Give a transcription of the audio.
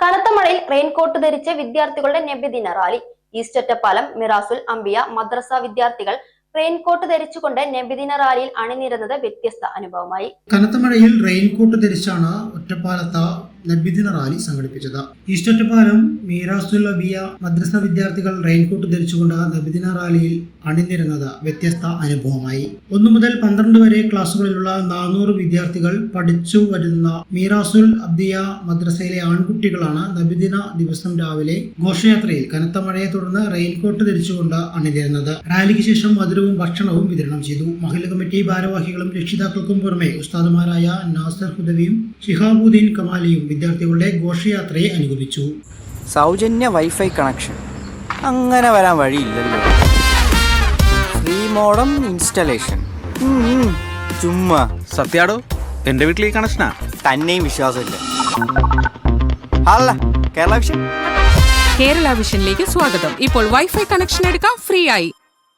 കനത്ത മഴയിൽ റെയിൻകോട്ട് ധരിച്ച് വിദ്യാർത്ഥികളുടെ നബിദിന റാലി. ഈസ്റ്ററ്റപ്പാലം മിറാസുൽ അംബിയ മദ്രസ വിദ്യാർത്ഥികൾ റെയിൻകോട്ട് ധരിച്ചുകൊണ്ട് നബിദിന റാലിയിൽ അണിനിരുന്നത് വ്യത്യസ്ത അനുഭവമായി. കനത്ത മഴയിൽ റെയിൻകോട്ട് ധരിച്ചാണ് ഒറ്റപ്പാലത്ത് നബിദിന റാലി സംഘടിപ്പിച്ചത്. ഈസ്റ്റർ പാലം മീറാസുൽ അബിയ മദ്രസ വിദ്യാർത്ഥികൾ റെയിൻകോട്ട് ധരിച്ചുകൊണ്ട് നബിദിന റാലിയിൽ അണിനിരുന്നത് വ്യത്യസ്ത അനുഭവമായി. ഒന്നു മുതൽ പന്ത്രണ്ട് വരെ ക്ലാസ്സുകളിലുള്ള നാനൂറ് വിദ്യാർത്ഥികൾ പഠിച്ചു വരുന്ന മീറാസുൽ അബ്ദിയ മദ്രസയിലെ ആൺകുട്ടികളാണ് നബിദിന ദിവസം രാവിലെ ഘോഷയാത്രയിൽ കനത്ത മഴയെ തുടർന്ന് റെയിൻകോട്ട് ധരിച്ചുകൊണ്ട് അണിനിരുന്നത്. റാലിക്ക് ശേഷം മധുരവും ഭക്ഷണവും വിതരണം ചെയ്തു. മഹിള കമ്മിറ്റി ഭാരവാഹികളും രക്ഷിതാക്കൾക്കും പുറമെ ഉസ്താദുമാരായ നാസർ ഹുദവിയും ഷിഹാബുദ്ദീൻ കമാലിയും വിദ്യാർത്ഥികളുടെ ഘോഷയാത്രയെ അനുഗമിച്ചു. സൗജന്യ വൈഫൈ കണക്ഷൻ. അങ്ങനെ വരാൻ വഴിയില്ലല്ലോ. Free modem installation. ചുമ്മാ. സത്യാടോ എന്റെ വീട്ടിൽ ഈ കണക്ഷനാ? തന്നെയും വിശ്വാസമില്ല. അല്ല കേരള വിഷൻ. കേരള വിഷനിലേക്ക് സ്വാഗതം. ഇപ്പോൾ വൈഫൈ കണക്ഷൻ എടുക്കാം ഫ്രീ ആയി.